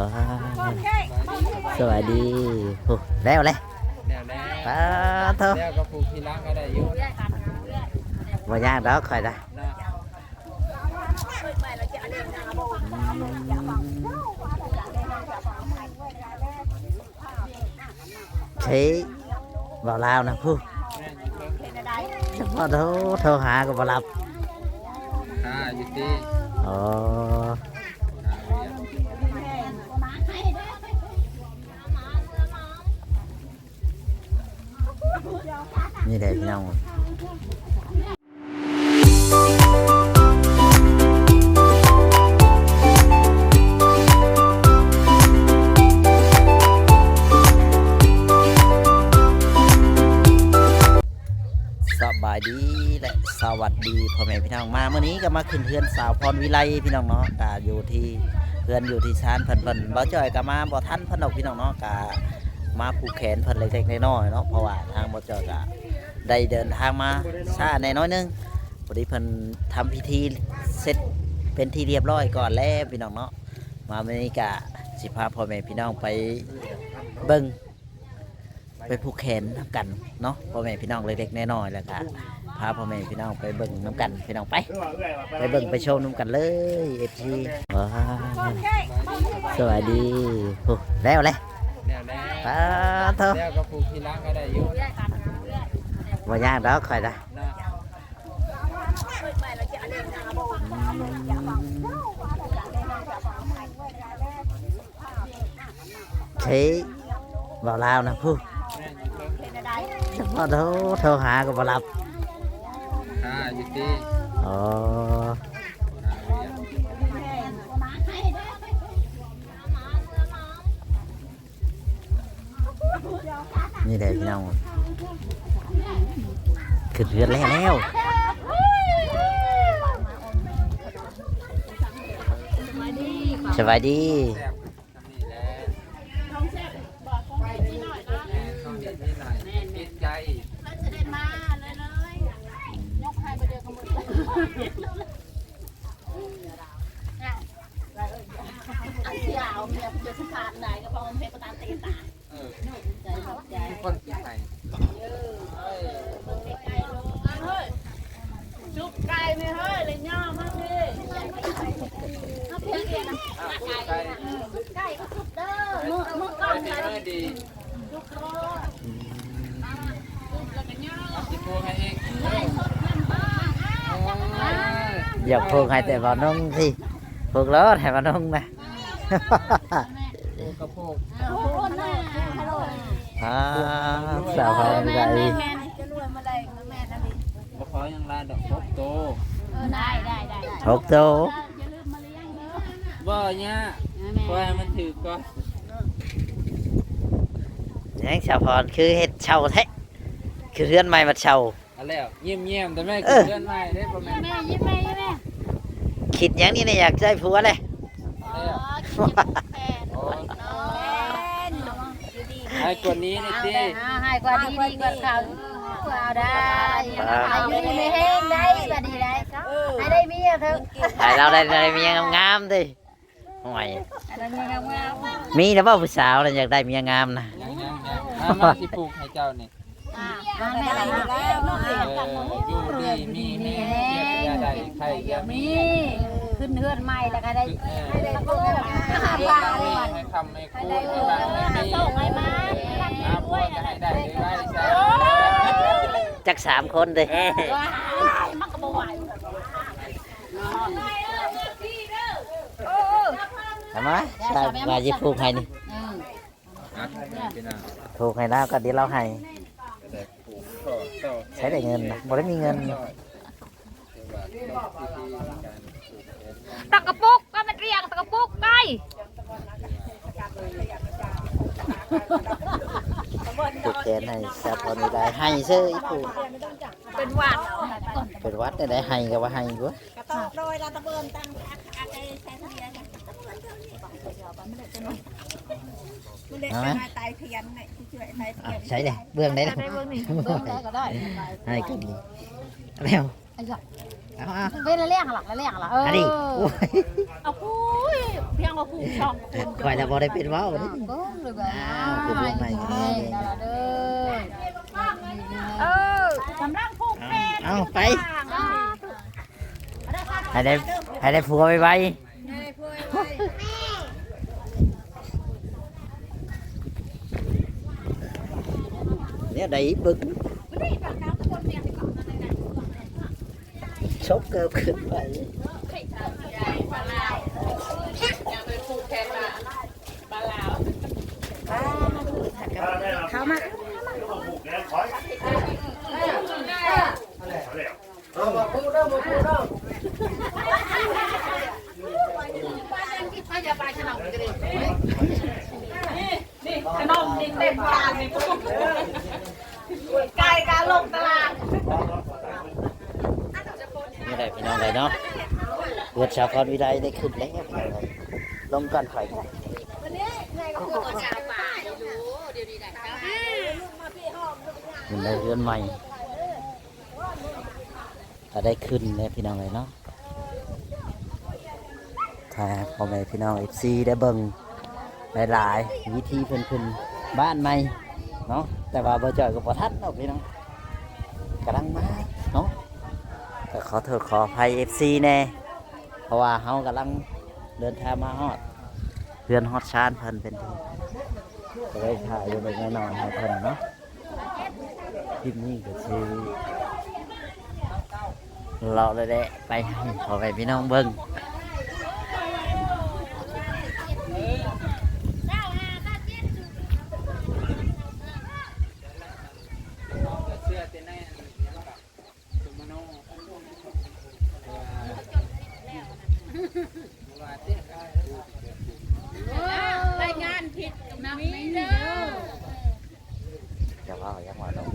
ว้าวสวัสดีโอ้แล้วเลยแนวแน่ป้าเถอะแล้วก็ปลูกทีหลังก็ได้อยู่บ่ยากดอกคอยได้นะใช้บ่ลาวนะผู้แม่อยู่เพิ่งเฉพาะโทรโทรหาก็บ่รับอ่าอยู่ที่อ๋อ นี่เด็กพี่น้องสบายดีและสวัสดีพ่อแม่พี่น้องมาเมื่อนี้ก็มาขึ้นเพื่อนสาวพรวิไลพี่น้องเนาะกาอยู่ที่เพื่อนอยู่ที่ชานเพิ่นเพิ่นบ่จ่อยก็มาบ่ทันเพิ่นดอกพี่น้องเนาะกามาผูกแขนเพิ่นเล็กๆน้อยๆเนาะเพราะว่าทางบ่จ่อยก็ ได้เดินทางมาช้าแน่น้อยหนึงพอดีเพิ่นทำพิธีเสร็จเป็นที่เรียบร้อยก่อนแล้วพี่น้องเนาะมาเมื่อนี้ก็สิพาพ่อแม่พี่น้องไปเบิ่งไปผูกแขนน้ำกันเนาะพ่อแม่พี่น้องเล็กๆน้อยๆแล้วก็พาพ่อแม่พี่น้องไปเบิ่งน้ำกันพี่น้องไป ไปเบิ่งไปชมน้ำกันเลยเอฟซีว้าวสวัสดีโอ้แล้วเลยแนวแน่ป้าเถอะแล้วก็ปลูกทีหลังก็ได้อยู่ บ่ยากดอกคอยได้นะใช้บ่ลาวนะผู้แม่อยู่เพิ่งเฉพาะโทรโทรหาก็บ่รับอ่าอยู่ที่อ๋ออ่าเรียนนี่เด็กพี่น้อง ขึ้นเรือนแล้วแล้วสบายดีแซ่บทำนี่แหละแม่ต้องเห็นนี่หน่อยติดใจอันที่เอาเนี่ยจะสะพานไหนก็เพราะมันเป็นประธานตีตาออ ใจขอบใจ ทุกคนกินไข่ จุกไก่ไม่เฮ้ยเลยย่อมากเลยเอาเพียงเดียวนะ อ้าวปลูกไก่ ไก่ก็สุดเด้อมือมือก้ ไก่ อน ดี ไก่ เมื่อดี จุกโล เอาสิปลูกให้เอง ไก่สดมันบ้า โอ้ย อยากพูกให้แต่บ่นุ่งสิพูกแล้วแต่บ่นุ่งนะปลูกกระโพกโอ้โหน่าฮัลโหลอ่าสาวพรวิไลแม่จะรวยมาได้แม่นั่นดิบ่ขอยังลาดอกพบโตเออได้ได้ได้หกโตอย่าลืมมาเลี้ยงเด้อบ่เนี่ยปล่อยให้มันถือก่อนยังสาวพรคือเฮ็ดเช่าแท้คือเรือนใหม่มาเช่าเอาแล้วเยี่ยมเยี่ยมๆแต่แม่เอกิอนเลื่อนไม้ได้ประมาณแม่ยิ้มแม่ยิ้มแม่คิดหยังนี่เนี่ยอยากได้ผัวเลยอ๋อคิดแฟนเนาะดีไอ้คนนี้นี่ติให้กว่าดีดีกว่าเขาเอาได้อายุนี่ไม่แห้งได้บัดนี้ได้ให้ได้เมียเถอะให้เราได้ได้เมียงามๆดิห่วยได้เมียงามมีนะว่าผู้สาวน่ะอยากได้เมียงามนะยังยังยังเอามาสิปลูกให้เจ้านี่ อ่าแม่ได้แล้วเอออยู่ดีมีมีเก็บยาได้ไข่ยามีมีขึ้นเฮือนใหม่แล้วก็ได้เออให้ได้ก็ได้ให้หาคปลาำเลมียให้คำให้คูได้ให้เออบางให้มีส่งให้มาอาบัวจะให้ได้ได้ได้ใช่จักสามคนดิเออมันก็บ่ไหวทำไมใช่ว่าจะผูกให้นี่อะพี่น้าผูกให้แล้วก็เดี๋ยวเราให้ แต่ปลูกต่อต่อ ใช้ได้เงินนะบ่ได้มีเงิน ตะกระปุกก็มันเรียกตะกระปุกไก่ผูกแขนให้สาวพรวิไลให้ซื้ออีผูกเป็นหวัดเป็นวัดได้ได้ให้ก็ว่าให้กูโดยเราตะเบินตั้งอาไอ้แซ่เทียนมันเด็กเอาไหมมาตายเทียนเนี่ยที่ช่ว ยตายเทีอะยนใช้เลยเบื้องได้แล้วได้เบิ่งนี่เบิ่งได้ก็ได้ให้กันดีแล้วไอ้หลักเอาเอาเป็นละเลี้ยงหลักละเลี้ยงหลักเอออันนี้โอ้ยเอาคุยพียงว่าผูกสองคนข่อยน่ะบ่ได้เป็นเว้าเด้ก็เลยว่าอ้าวเป็นเรื่องใหม่ครับนั่นล่ะเด้อเออสำรังผูกแม่เอาไป ให้ได้ให้ได้ผัวไวๆเนี่ยได้บึกชก เกิบขึ้นไปเข้ามา ขนมดินเต็มจานนี่ไก่กาลงตลาด นี่แหละพี่น้องเลยเนาะเกิด ชาวพรวิไลได้ขึ้นแล้วพี่น้องเลยลงกันไฟมันได้เรือนใหม่ถ้าได้ขึ้นเนี่ยพี่น้องเลยเนาะถ้าพ่อแม่พี่น้องเอฟซีได้เบิ่งหลายๆวิธีเพิ่นขึ้นบ้านใหม่เนาะแต่ว่าบ่จ่อยกับบ่ทันเนาะพี่น้องกำลังมาเนาะก็ขอโทษขออภัย FC แน่ ราะว่าเฮากำลังเดินทางมาฮอดเพื่อนฮอดชานเพิ่นเป็นที่ก็ได้ถ่ายอยู่ในแน่นอนให้เพิ่นเนาะคลิปนี้ก็คือเราเลยได้ไปให้ขอไปพี่น้องเบิ้ง เสื้อเต้นในอันนี้แล้วก็สุมาโนว่าเต้น รายงานผิดน้ำไม่เด้อ จะว่ายังว่าลง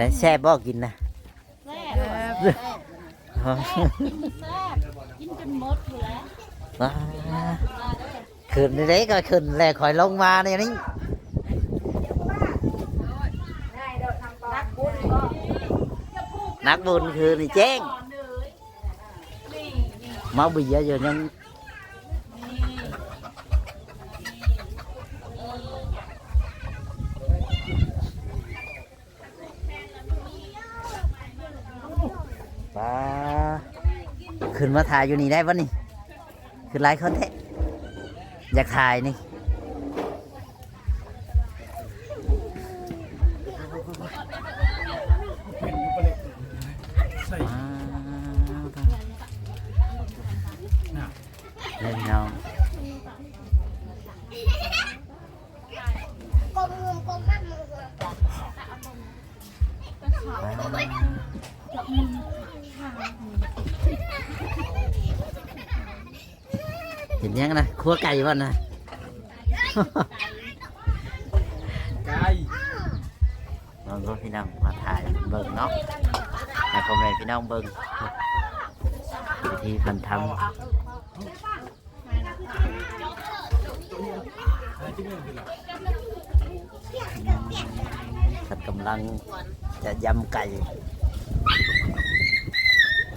เห็นไหมแซ่บบ่กินนะแซ่บแซ่บกินจนหมดอยู่แล้วว้าขึ้นนี่ก็ขึ้นแหละคอยลงมาเนี่ยนี่นักบุญก็นักบุญคือนี่แจ้งมาเบียร์อยู่ยังป้า ขึ้นมาถ่ายอยู่นี่ได้ปะนี่ขึ้นไลฟ์คอนเทนต์อยากถ่ายนี่เล่นน้อง นยังนะครัวไก่บ่นะ ไก่น้องก็พี่น้องมาถ่ายเบิ่งเนาะให้พ่อแม่พี่น้องเบิ่งวิธีเพันทำฉันกำลังจะยำไก่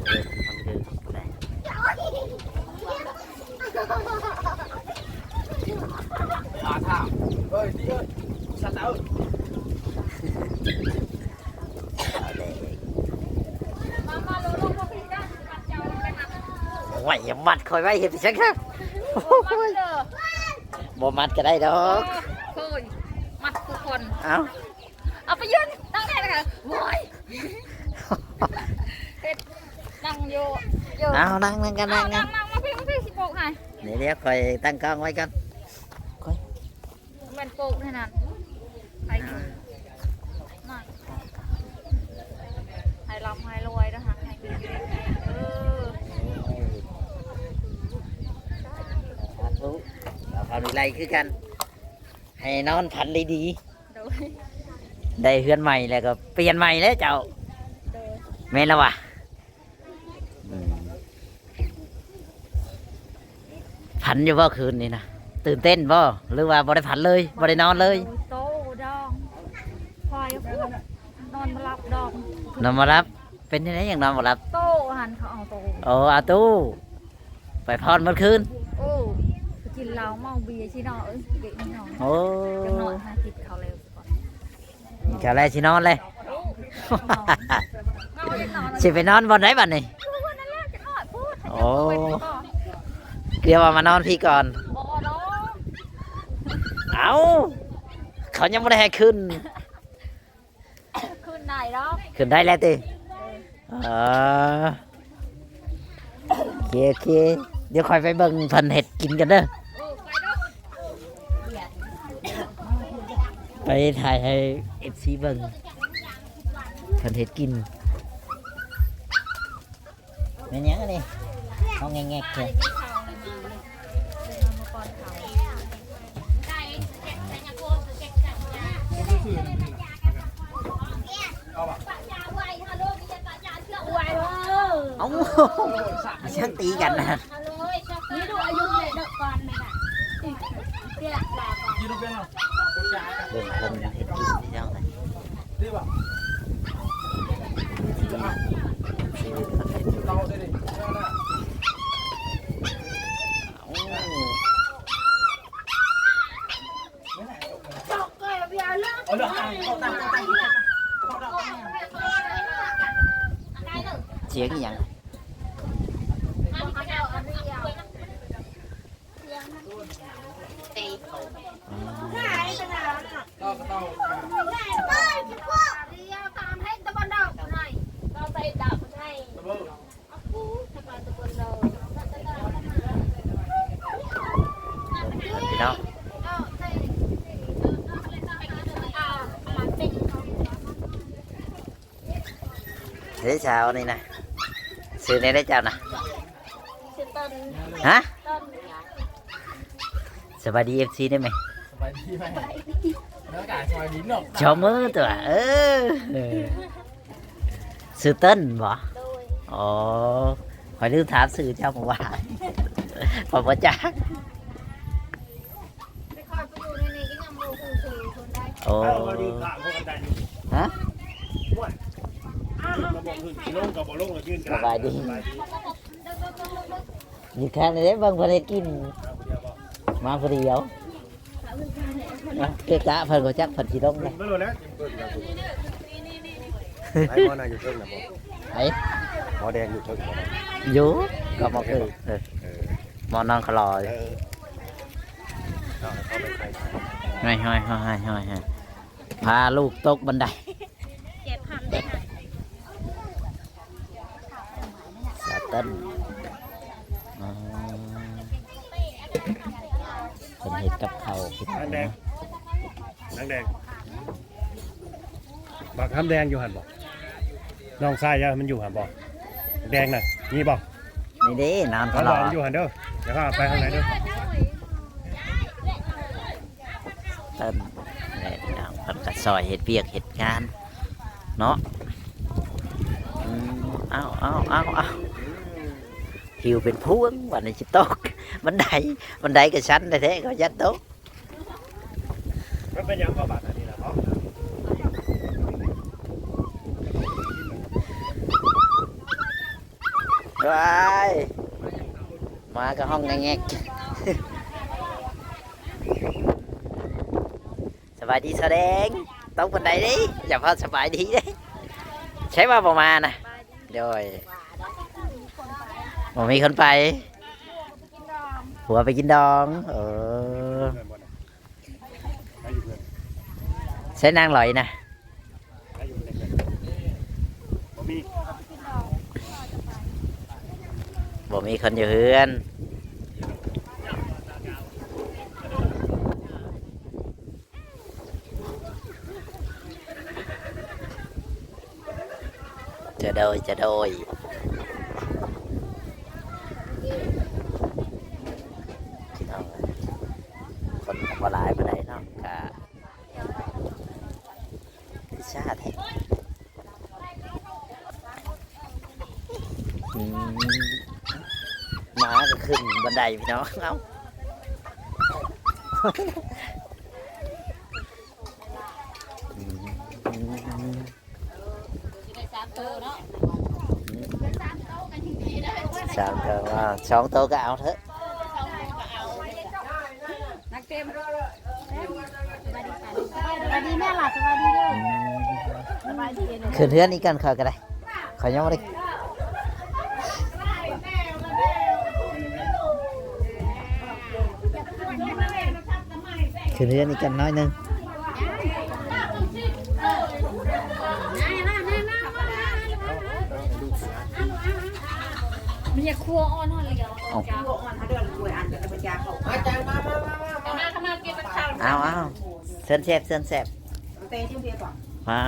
เอ๊ะมันคืออะไร มาท่า เฮ้ยดีเอ้ยสัตว์เอ้ยเอาเด็กไหวอย่ามัดคอยไว้เห็นฉันครับบ่มัดก็ได้ดอกเคยมัดทุกคนเอ้าเอาไปยืนตั้งได้เลยค่ะโว้ยนั่งโยโยเอานั่งนั่งกันนั่นั่งงนั่กังนนั่งมาพี่มาพี่สิโปกให้นี่เดี๋ยวคอยตั้งกล้องไว้กัน มันโปกเท่านั้นไปกินมาให้รับให้รวยนะคะให้กินเออสาธุเราความดีไรคือกัน ให้นอนผันดี โดยๆได้เฮือนใหม่แล้วก็เปลี่ยนใหม่แล้วเจ้าโดยแม่นแล้ววะอืมผันอยู่บ่คืนนี่นะ ตื่นเต้นบ่หรือว่าบ่ได้ผันเลยบ่ได้นอนเลยโตดองพลอยพูดนอนมาหลับดองนอนมารับ เป็นยังไงอย่างนอนมารับโตหันเขาเอาโตโอ้อาตู้ไปพรเมื่อคืนโอ้ไปกินเหล้าเมาเบียร์ชิเนาะเอ้ยเด็กนี่เนาะโอ้จังหน่อยหากินเขาวเร็วก่อนแค่แรกชินอนเลยเมาเลยนอนสิไปนอนบนไหนบ้านนี่พูดนั่นแหละจะทอดพูดโอ้เดี๋ยวว่ามานอนพี่ก่อนบอเนาะ เอาเขายังไม่ได้ให้ขึ้นคืนไหนเนาะขึ้นได้แล้วติเออโอเคโอเค เดี๋ยวคอยไปเบิ่งเพันเห็ดกินกันเด้อ ไปถ่ายให้เอฟซีเบิ่งเพันเห็ดกินเป็นหยังอันนี้ห้องแงกๆเลย เอ้าช่างตีกันนะ นี่ดูอายุเลยเด็กก่อนไหมล่ะเตี้ยลาก่อน ยืนเป็นหรอจ้ากัน เบิ่งเพิ่นเห็ดกินที่เจ้าไหน ดีป่ะ ชีวิตเพิ่นเห็ดกิน เราได้ดิ เอ้า ตกเลยพี่อาเลิก เอาเรื่องตั้งเขาตั้งเขาตั้ง เสียงอหย่าง เราก็ต้อง พี่น้อง เฮ้ยเช้านี่นะซื้อในได้เจ้านะฮะสบายดีเอฟซีได้ไหมสบายดีไหมแล้วอากาศสบายดีเนาะชมมือตัวเออซื้อเต้นบ่อ๋อคอยลืมถามซื้อเจ้ามาว่าพอประจักโอ้เรายืนกลางพวกกันได้ฮะ เราบอกคือกิโลกับบ่ลงเรายืนกลางสบายดีอยู่แค่นี้บางคนได้กิน มาพอดีเดียวนะเกะกะเพิ่นก็จักเพิ่นสิลงเลยไม่รู้นะไอ้หมอนายอยู่เทิงนะบ่ไอ้หมอแดงอยู่เทิงบ่อยู่ก็มาคือเออเออหมอนอนคลอยเออเอาเขาไปใส่ห้อยห้อยห้อยห้อยห้อยพาลูกตกบันได เจ็ดพันได้ไหม สาเต้นอ๋อเป็นเห็ดกับเขาวคิดนางแดงนะนางแดงบักคำแดงอยู่หันบ่น้องชายยามันอยู่หันบ่แดงน่ะมีบ่นี่เด้นอนคเขาลบออกยมันอยู่หันเด้อเดี๋ยวเขาเอาไปข้างในเด้อเต้นเนี่ยพี่น้องเพิ่นก็ซอยเห็ดเปียกเห็ดงาน เนาะอืมเอาเอาเอาเอา หิวเป็นพวงวันนี้จิตกบันไดบันไดกับชั้นได้แท้ก็ยัดโต๊ะมันเป็นหยังก็บาดอันนี้ล่ะเนาะว้ายมากับห้องแงกๆสบายดีแสดงต้องบันไดดิอย่าพลาดสบายดีเด้ใช้ว่าประมาณนะโดย บ่มีคนไปหัวไปกินดอง เออใช้นางลอยนะไปอมีบ่มีคนอยู่เฮือนจะโดยจะโดยพี่น้องเอ้ยคนก็บ่หลายปานใดเนาะกะพิชาติอืมหมาก็ ขึ้นบันไดพี่น้องเอ้าอืมอืมสามโตว่าสองโตก็เอาเถอะนักเต็มสวัสดีแม่หล่ะสวัสดีเด้ออืมสบายดีเด้อคืนเทือนนี้กันเขาก็ได้ขอยังไม่ได้ เทือนนี้กันน้อยนึงมันอยากครัวอ่อนหน่อยเลยเหรอเอาอาจารย์มามามามาเอามาข้ามากินข้าวเอาเอาเส้นแสบเส้นแสบมา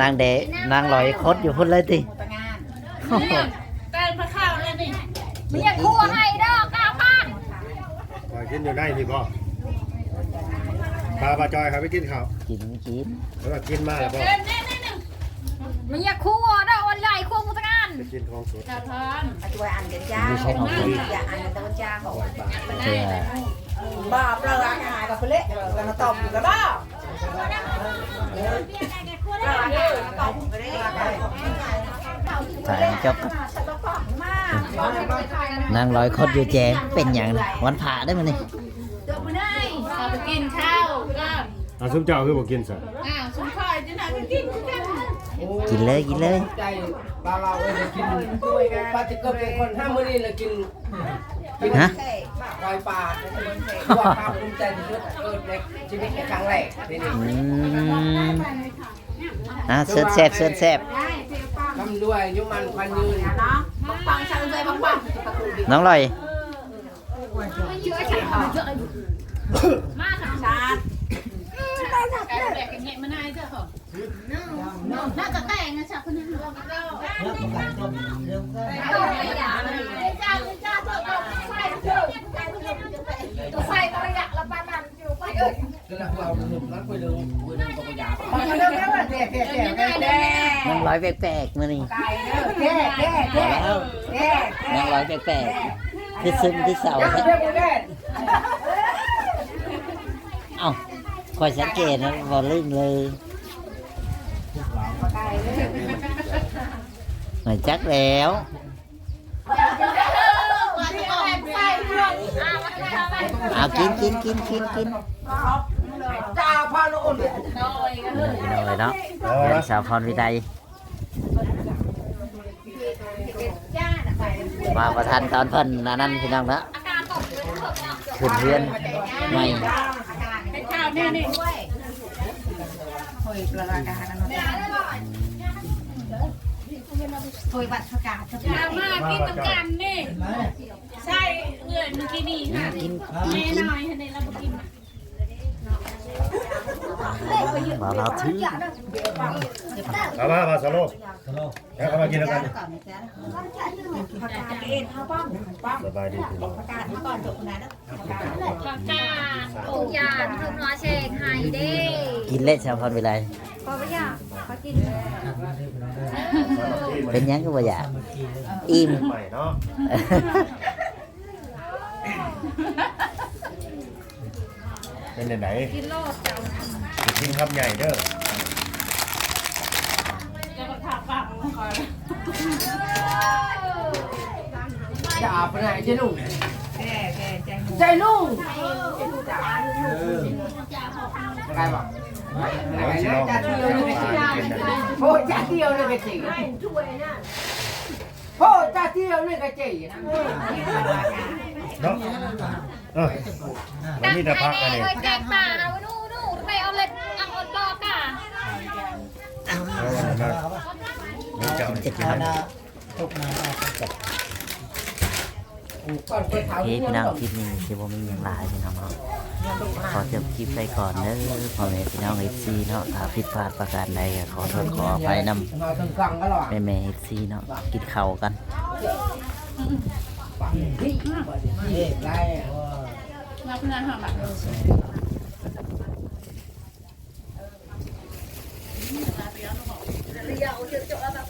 นางเดะนางลอยคดอยู่พุ่นเลยติเนี่ยแป้งเป็นข้าวเลยนี่มันอยากครัวให้ดอกกาป้านคอยกินอยู่ได้พี่บ่ ปลาปลาจอยครับไปกินข้าวกินกินแล้วก็กินมาแล้วบ่เอ็นนี่นี่นี่มันอยากครัวดอกวันใหญ่ครัวมุตงานไปกินของสดเจ้าทานช่วยอันเดียวจ้าไม่ใช่ของกินอย่าอันเดียวจ้าของเพื่อบ้าเปล่าอาหารกับเละกันตอบกันบ้าเปล่าอาหารตอบกันได้ถ่ายให้จบก่อนนางลอยคดอยู่แจงเป็นอย่างน่ะวันผ่าได้มั้ยนี่ เอาไปกินข้าวก็ เอาซุปเจ้าคือบ่กินซะอ้าวสุนทรจะไหนไปกินกันกินเลยกินเลย ใจปลาเราเอ้ยกินปลาจะเกิดเป็นคนห้ามื้อนี้เลยกินกินฮะ ปลายปลาว่าความภูมิใจที่สุดเกิดในชีวิตในครั้งแรกนี่นี่อืมอะเส้นแสบเส้นแสบทำด้วยอายุมันพันยืนปังช่างใจปังปังน้องลอยมาค่ะชาดแอบแดกกันเงี้ย มันนายเจ้าเหรอน่าจะแต่งนะชาคนนั้นเราก็ตัวไฟตัวระยะละปานนั้นอยู่ไปเอ้ยก็แล้วเราหนุ่มนักไปดูคุยดูกับยามันเริ่มแล้วเด็กเด็กเด็กเด็กเด็กน้องลอยแปลกๆมานี่เด็กเด็กเด็กเด็กน้องลอยแปลกๆคือซึมคือเสาเด็กแท้เด็กเด็กเอ้าค อยสังเกตนะบ่ลืมเลยหน่อยจักแล้วเอากินกินกินกินกินจ้าพาโน่นหน่อยเนาะเป็นสา นตอนเพิ่นอันนั้นพี่น้องเนาะขึ้นเรือนใหม่เป็นข้าวเนี่ยถอยประกาศนั่นถอยบัตรประกาศเอามากินตะกันนี่ ใช่เงินเมื่อกี้นี่ค่ะแม่นน้อยให้ในเรากิน บ่เราถือเอามามาสโลกแล้วเอามากินแล้วกันประกาศเองเขาป้องป้องสบายดีพี่น้องประกาศก่อนจบนะผักกาดทุกอย่างทุกน้อยเชงไฮเด้กินเละสาวพรวิไลพอปะยะพอกินเป็นหยังก็บ่อยากอิ่มใหม่เนาะเป็นไหนกินโลดเจ้า กินคำใหญ่เด้อจะมาผักปังก่อนจ้าไปไหนเจ้าหนุ่มแก่แก่ใจใจนุ่มใครบอกน้องชิลองปลาเป็นไหนโอ้จ้าเที่ยวเลยกระจีโอ้จ้าเที่ยวเลยกระจีเนาะเออมันมีแต่พักอันนี้แกงป่าเอานู่นนู่นไปเอาเล็ดเอาอดบอกอะ เอาอันนั้นนี่เจ้านี่เจ็ดพันก่อนไปเท้พี่น้องคลิปนี้คือผมมีอย่างหลายพี่น้องเนาะขอจบคลิปไปก่อนเด้อพ่อแม่พี่น้องเอฟซีเนาะถ้าผิดพลาดประการใดก็ขอโทษขออภัยนำมาแม่แม่เอฟซีเนาะกินข้าวกันรับงานหอมแบบเรี Kecok kata